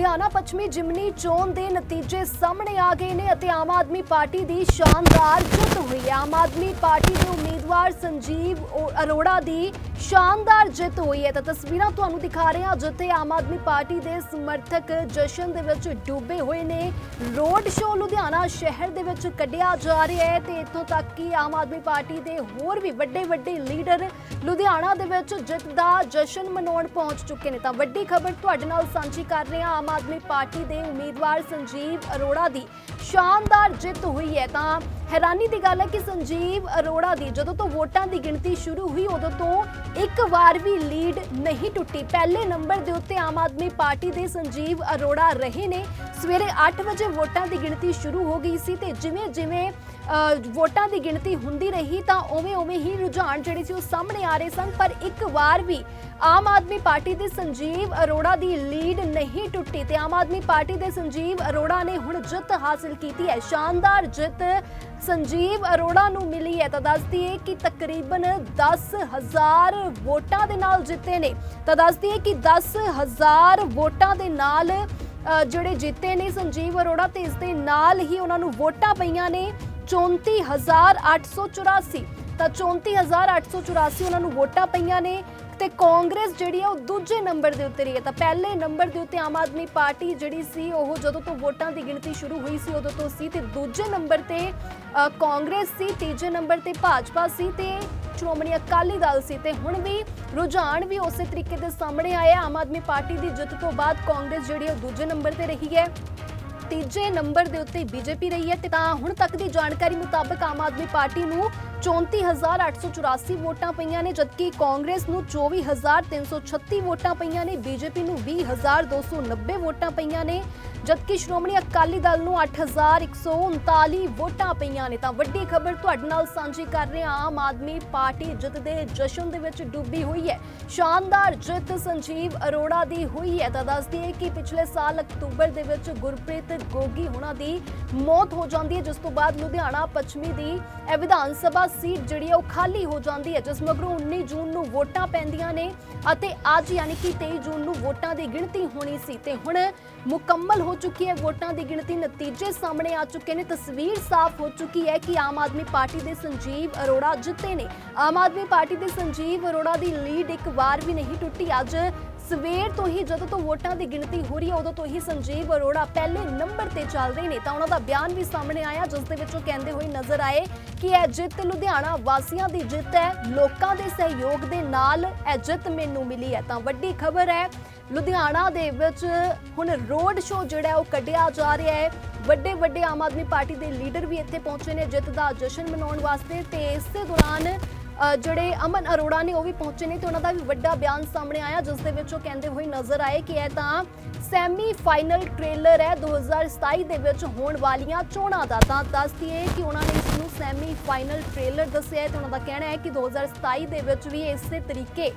ਲੁਧਿਆਣਾ ਪੱਛਮੀ ਜਿਮਨੀ ਚੋਣ ਦੇ ਨਤੀਜੇ ਸਾਹਮਣੇ ਆ ਗਏ ਨੇ ਅਤੇ ਆਮ ਆਦਮੀ ਪਾਰਟੀ ਦੀ ਸ਼ਾਨਦਾਰ ਜਿੱਤ ਹੋਈ ਹੈ। ਆਮ ਆਦਮੀ ਪਾਰਟੀ ਦੇ ਉਮੀਦਵਾਰ ਸੰਜੀਵ ਅਰੋੜਾ ਦੀ ਸ਼ਾਨਦਾਰ ਜਿੱਤ ਹੋਈ ਹੈ। ਤਾਂ ਤਸਵੀਰਾਂ ਤੁਹਾਨੂੰ ਦਿਖਾ ਰਹੇ ਹਾਂ, ਜਿੱਥੇ ਆਮ ਆਦਮੀ ਪਾਰਟੀ ਦੇ ਸਮਰਥਕ ਜਸ਼ਨ ਦੇ ਵਿੱਚ ਡੁੱਬੇ ਹੋਏ ਨੇ। ਰੋਡ ਸ਼ੋਅ ਲੁਧਿਆਣਾ ਸ਼ਹਿਰ ਦੇ ਵਿੱਚ ਕੱਢਿਆ ਜਾ ਰਿਹਾ ਹੈ ਤੇ ਇੱਥੋਂ ਤੱਕ ਕਿ ਆਮ ਆਦਮੀ ਪਾਰਟੀ ਦੇ ਹੋਰ ਵੀ ਵੱਡੇ ਵੱਡੇ ਲੀਡਰ ਲੁਧਿਆਣਾ ਦੇ ਵਿੱਚ ਜਿੱਤ ਦਾ ਜਸ਼ਨ ਮਨਾਉਣ ਪਹੁੰਚ ਚੁੱਕੇ ਨੇ। ਤਾਂ ਵੱਡੀ ਖਬਰ ਤੁਹਾਡੇ ਨਾਲ ਸਾਂਝੀ ਕਰ ਰਹੇ ਹਾਂ, ਆਮ ਆਦਮੀ ਪਾਰਟੀ ਦੇ ਉਮੀਦਵਾਰ ਸੰਜੀਵ ਅਰੋੜਾ ਦੀ। ਸ਼ਾਨਦਾਰ ਜਿੱਤ ਹੋਈ ਹੈ। ਤਾਂ ਹੈਰਾਨੀ ਦੀ ਗੱਲ ਹੈ ਕਿ ਸੰਜੀਵ ਅਰੋੜਾ ਦੀ ਜਦੋਂ ਤੋਂ ਵੋਟਾਂ ਦੀ ਗਿਣਤੀ ਸ਼ੁਰੂ ਹੋਈ, ਉਦੋਂ ਤੋਂ ਇੱਕ ਵਾਰ ਵੀ ਲੀਡ ਨਹੀਂ ਟੁੱਟੀ। ਪਹਿਲੇ ਨੰਬਰ ਦੇ ਉੱਤੇ ਆਮ ਆਦਮੀ ਪਾਰਟੀ ਦੇ ਸੰਜੀਵ ਅਰੋੜਾ ਰਹੇ ਨੇ। ਸਵੇਰੇ 8 ਵਜੇ ਵੋਟਾਂ ਦੀ ਗਿਣਤੀ ਸ਼ੁਰੂ ਹੋ ਗਈ ਸੀ ਤੇ ਜਿਵੇਂ ਜਿਵੇਂ ਵੋਟਾਂ ਦੀ ਗਿਣਤੀ ਹੁੰਦੀ ਰਹੀ ਤਾਂ ਉਵੇਂ ਉਵੇਂ ਹੀ ਰੁਝਾਨ ਜਿਹੜੇ ਸੀ ਉਹ ਸਾਹਮਣੇ ਆ ਰਹੇ ਸਨ, ਪਰ ਇੱਕ ਵਾਰ ਵੀ ਆਮ ਆਦਮੀ ਪਾਰਟੀ ਦੇ ਸੰਜੀਵ ਅਰੋੜਾ ਦੀ ਲੀਡ ਨਹੀਂ ਟੁੱਟੀ ਤੇ ਆਮ ਆਦਮੀ ਪਾਰਟੀ ਦੇ ਸੰਜੀਵ ਅਰੋੜਾ ਨੇ ਹੁਣ ਜਿੱਤ ਹਾਸਲ ਕੀਤੀ ਹੈ। ਸ਼ਾਨਦਾਰ ਜਿੱਤ ਸੰਜੀਵ ਅਰੋੜਾ ਨੂੰ ਮਿਲੀ ਹੈ। ਤਾਂ ਦੱਸਦੀ ਹੈ ਕਿ ਤਕਰੀਬਨ 10000 ਵੋਟਾਂ ਦੇ ਨਾਲ ਜਿੱਤੇ ਨੇ। ਤਾਂ ਦੱਸਦੀ ਹੈ ਕਿ 10000 ਵੋਟਾਂ ਦੇ ਨਾਲ ਜਿਹੜੇ ਜਿੱਤੇ ਨੇ ਸੰਜੀਵ ਅਰੋੜਾ ਤੇ ਇਸ ਦੇ ਨਾਲ ਹੀ ਉਹਨਾਂ ਨੂੰ ਵੋਟਾਂ ਪਈਆਂ ਨੇ। 34884 ਤਾਂ 34884 ਉਹਨਾਂ ਨੂੰ ਵੋਟਾਂ ਪਈਆਂ ਨੇ ਤੇ ਕਾਂਗਰਸ ਜਿਹੜੀ ਹੈ ਉਹ ਦੂਜੇ ਨੰਬਰ ਦੇ ਉੱਤੇ ਰਹੀ ਹੈ। ਤਾਂ ਪਹਿਲੇ ਨੰਬਰ ਦੇ ਉੱਤੇ ਆਮ ਆਦਮੀ ਪਾਰਟੀ ਜਿਹੜੀ ਸੀ, ਉਹ ਜਦੋਂ ਤੋਂ ਵੋਟਾਂ ਦੀ ਗਿਣਤੀ ਸ਼ੁਰੂ ਹੋਈ ਸੀ, ਉਦੋਂ ਤੋਂ ਸੀ ਤੇ ਦੂਜੇ ਨੰਬਰ ਤੇ ਕਾਂਗਰਸ ਸੀ, ਤੀਜੇ ਨੰਬਰ ਤੇ ਭਾਜਪਾ ਸੀ ਤੇ ਸ਼੍ਰੋਮਣੀ ਅਕਾਲੀ ਦਲ ਸੀ ਤੇ ਹੁਣ ਵੀ ਰੁਝਾਨ ਵੀ ਉਸੇ ਤਰੀਕੇ ਦੇ ਸਾਹਮਣੇ ਆਇਆ। ਆਮ ਆਦਮੀ ਪਾਰਟੀ ਦੀ ਜਿੱਤ ਤੋਂ ਬਾਅਦ ਕਾਂਗਰਸ ਜਿਹੜੀ ਉਹ ਦੂਜੇ ਨੰਬਰ ਤੇ ਰਹੀ ਹੈ। ਤੀਜੇ ਨੰਬਰ ਦੇ ਉੱਤੇ ਬੀਜੇਪੀ ਰਹੀ ਹੈ ਤੇ ਤਾਂ ਹੁਣ ਤੱਕ ਦੀ ਜਾਣਕਾਰੀ ਮੁਤਾਬਕ ਆਮ ਆਦਮੀ ਪਾਰਟੀ ਨੂੰ 34884 ਵੋਟਾਂ ਪਈਆਂ ਨੇ, ਜਦਕਿ ਕਾਂਗਰਸ ਨੂੰ 24336 ਵੋਟਾਂ ਪਈਆਂ ਨੇ, ਬੀਜੇਪੀ ਨੂੰ 20290 ਵੋਟਾਂ ਪਈਆਂ ਨੇ, ਜਦਕਿ ਸ਼੍ਰੋਮਣੀ ਅਕਾਲੀ ਦਲ ਨੂੰ 8139 ਵੋਟਾਂ ਪਈਆਂ ਨੇ। ਤਾਂ ਵੱਡੀ ਖਬਰ ਤੁਹਾਡੇ ਨਾਲ ਸਾਂਝੀ ਕਰ ਰਹੇ ਹਾਂ, ਆਮ ਆਦਮੀ ਪਾਰਟੀ ਜਿੱਤ ਦੇ ਜਸ਼ਨ ਦੇ ਵਿੱਚ ਡੁੱਬੀ ਹੋਈ ਹੈ। ਸ਼ਾਨਦਾਰ ਜਿੱਤ ਸੰਜੀਵ ਅਰੋੜਾ ਦੀ ਹੋਈ ਹੈ। ਤਾਂ ਦੱਸਦੀ ਹੈ ਕਿ ਪਿਛਲੇ ਸਾਲ ਅਕਤੂਬਰ ਦੇ ਵਿੱਚ ਗੁਰਪ੍ਰੀਤ ਗੋਗੀ ਹੁਣਾਂ ਦੀ ਮੌਤ ਹੋ ਜਾਂਦੀ ਹੈ, ਜਿਸ ਤੋਂ ਬਾਅਦ ਲੁਧਿਆਣਾ ਪੱਛਮੀ ਦੀ ਇਹ ਵਿਧਾਨ ਸਭਾ ਸੀਟ ਜਿਹੜੀ ਹੈ ਉਹ ਖਾਲੀ ਹੋ ਜਾਂਦੀ ਹੈ, ਜਿਸ ਮਗਰੋਂ 19 ਜੂਨ ਨੂੰ ਵੋਟਾਂ ਪੈਂਦੀਆਂ ਨੇ ਅਤੇ ਅੱਜ ਯਾਨੀ ਕਿ 23 ਜੂਨ ਨੂੰ ਵੋਟਾਂ ਦੀ ਗਿਣਤੀ ਹੋਣੀ ਸੀ ਤੇ ਹੁਣ ਮੁਕੰਮਲ ਹੋ ਚੁੱਕੀ ਹੈ ਵੋਟਾਂ ਦੀ ਗਿਣਤੀ, ਨਤੀਜੇ ਸਾਹਮਣੇ ਆ ਚੁੱਕੇ ਨੇ। ਤਸਵੀਰ ਸਾਫ਼ ਹੋ ਚੁੱਕੀ ਹੈ ਕਿ ਆਮ ਆਦਮੀ ਪਾਰਟੀ ਦੇ ਸੰਜੀਵ ਅਰੋੜਾ ਜਿੱਤੇ ਨੇ। ਆਮ ਆਦਮੀ ਪਾਰਟੀ ਦੇ ਸੰਜੀਵ ਅਰੋੜਾ ਦੀ ਲੀਡ ਇੱਕ ਵਾਰ ਵੀ ਨਹੀਂ ਟੁੱਟੀ। ਅੱਜ ਸਵੇਰ ਤੋਂ ਹੀ ਜਦੋਂ ਤੋਂ ਵੋਟਾਂ ਦੀ ਗਿਣਤੀ ਹੋ ਰਹੀ ਹੈ, ਉਦੋਂ ਤੋਂ ਹੀ ਸੰਜੀਵ ਅਰੋੜਾ ਪਹਿਲੇ ਨੰਬਰ ਤੇ ਚੱਲ ਰਹੇ ਨੇ। ਤਾਂ ਉਹਨਾਂ ਦਾ ਬਿਆਨ ਵੀ ਸਾਹਮਣੇ ਆਇਆ, ਜਿਸ ਦੇ ਵਿੱਚ ਉਹ ਕਹਿੰਦੇ ਹੋਏ ਨਜ਼ਰ ਆਏ ਕਿ ਇਹ ਜਿੱਤ ਲੁਧਿਆਣਾ ਵਾਸੀਆਂ ਦੀ ਜਿੱਤ ਹੈ, ਲੋਕਾਂ ਦੇ ਸਹਿਯੋਗ ਦੇ ਨਾਲ ਇਹ ਜਿੱਤ ਮੈਨੂੰ ਮਿਲੀ ਹੈ। ਤਾਂ ਵੱਡੀ ਖਬਰ ਹੈ, ਲੁਧਿਆਣਾ ਦੇ ਵਿੱਚ ਹੁਣ ਰੋਡ ਸ਼ੋਅ ਜਿਹੜਾ ਉਹ ਕੱਢਿਆ ਜਾ ਰਿਹਾ ਹੈ। ਵੱਡੇ ਵੱਡੇ ਆਮ ਆਦਮੀ ਪਾਰਟੀ ਦੇ ਲੀਡਰ ਵੀ ਇੱਥੇ ਪਹੁੰਚੇ ਨੇ ਜਿੱਤ ਦਾ ਜਸ਼ਨ ਮਨਾਉਣ ਵਾਸਤੇ ਤੇ ਇਸੇ ਦੌਰਾਨ ਜਿਹੜੇ ਅਮਨ ਅਰੋੜਾ ਨੇ ਉਹ ਵੀ ਪਹੁੰਚੇ ਨੇ ਤੇ ਉਹਨਾਂ ਦਾ ਵੀ ਵੱਡਾ ਬਿਆਨ ਸਾਹਮਣੇ ਆਇਆ, ਜਿਸ ਦੇ ਵਿੱਚ ਉਹ ਕਹਿੰਦੇ ਹੋਏ ਨਜ਼ਰ ਆਏ ਕਿ ਇਹ ਤਾਂ ਸੈਮੀ ਫਾਈਨਲ ਟ੍ਰੇਲਰ ਹੈ 2027 ਦੇ ਵਿੱਚ ਹੋਣ ਵਾਲੀਆਂ ਚੋਣਾਂ ਦਾ। ਤਾਂ ਦੱਸਦੀ ਹੈ ਕਿ ਉਹਨਾਂ ਨੇ ਇਸ ਨੂੰ ਸੈਮੀ ਫਾਈਨਲ ਟ੍ਰੇਲਰ ਦੱਸਿਆ ਹੈ ਤੇ ਉਹਨਾਂ ਦਾ ਕਹਿਣਾ ਹੈ ਕਿ 2027 ਦੇ ਵਿੱਚ ਵੀ ਇਸੇ ਤਰੀਕੇ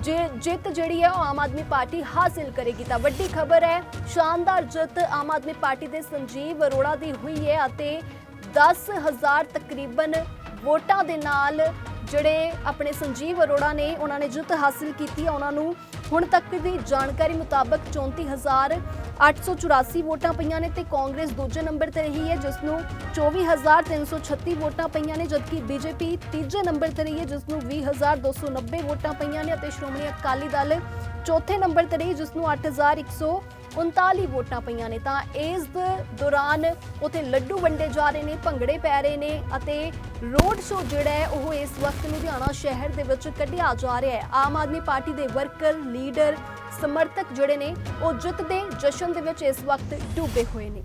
ਜੇ ਜਿੱਤ ਜਿਹੜੀ ਹੈ ਉਹ ਆਮ ਆਦਮੀ ਪਾਰਟੀ ਹਾਸਿਲ ਕਰੇਗੀ। ਤਾਂ ਵੱਡੀ ਖਬਰ ਹੈ, ਸ਼ਾਨਦਾਰ ਜਿੱਤ ਆਮ ਆਦਮੀ ਪਾਰਟੀ ਦੇ ਸੰਜੀਵ ਅਰੋੜਾ ਦੀ ਹੋਈ ਹੈ ਅਤੇ 10000 ਤਕਰੀਬਨ ਵੋਟਾਂ ਦੇ ਨਾਲ ਜਿਹੜੇ ਆਪਣੇ ਸੰਜੀਵ ਅਰੋੜਾ ਨੇ ਉਹਨਾਂ ਨੇ ਜਿੱਤ ਹਾਸਿਲ ਕੀਤੀ ਹੈ ਉਹਨਾਂ ਨੂੰ ਹੁਣ ਤੱਕ ਦੀ ਜਾਣਕਾਰੀ ਮੁਤਾਬਕ 34884 ਵੋਟਾਂ ਪਈਆਂ ਨੇ ਤੇ ਕਾਂਗਰਸ ਦੂਜੇ ਨੰਬਰ ਤੇ ਰਹੀ ਹੈ, ਜਿਸ ਨੂੰ 24336 ਵੋਟਾਂ ਪਈਆਂ ਨੇ, ਜਦਕਿ ਬੀਜੇਪੀ ਤੀਜੇ ਨੰਬਰ ਤੇ ਰਹੀ ਹੈ, ਜਿਸ ਨੂੰ 20290 ਵੋਟਾਂ ਪਈਆਂ ਨੇ ਅਤੇ ਸ਼੍ਰੋਮਣੀ ਅਕਾਲੀ ਦਲ ਚੌਥੇ ਨੰਬਰ ਤੇ ਰਹੀ, ਜਿਸ ਨੂੰ 8139 ਵੋਟਾਂ ਪਈਆਂ ਨੇ ਤਾਂ ਇਸ ਦੌਰਾਨ ਉਥੇ ਲੱਡੂ ਵੰਡੇ ਜਾ ਰਹੇ ਨੇ, ਭੰਗੜੇ ਪੈ ਰਹੇ ਨੇ ਅਤੇ ਰੋਡ ਸ਼ੋਅ ਜਿਹੜਾ ਹੈ, ਉਹ ਇਸ ਵਕਤ ਲੁਧਿਆਣਾ ਸ਼ਹਿਰ ਦੇ ਵਿੱਚ ਕੱਢਿਆ ਜਾ ਰਿਹਾ ਹੈ। ਆਮ ਆਦਮੀ ਪਾਰਟੀ ਦੇ ਵਰਕਰ, ਲੀਡਰ, ਸਮਰਥਕ ਜਿਹੜੇ ਨੇ, ਉਹ ਜਿੱਤ ਦੇ ਜਸ਼ਨ ਦੇ ਵਿੱਚ ਇਸ ਵਕਤ ਡੁੱਬੇ ਹੋਏ ਨੇ।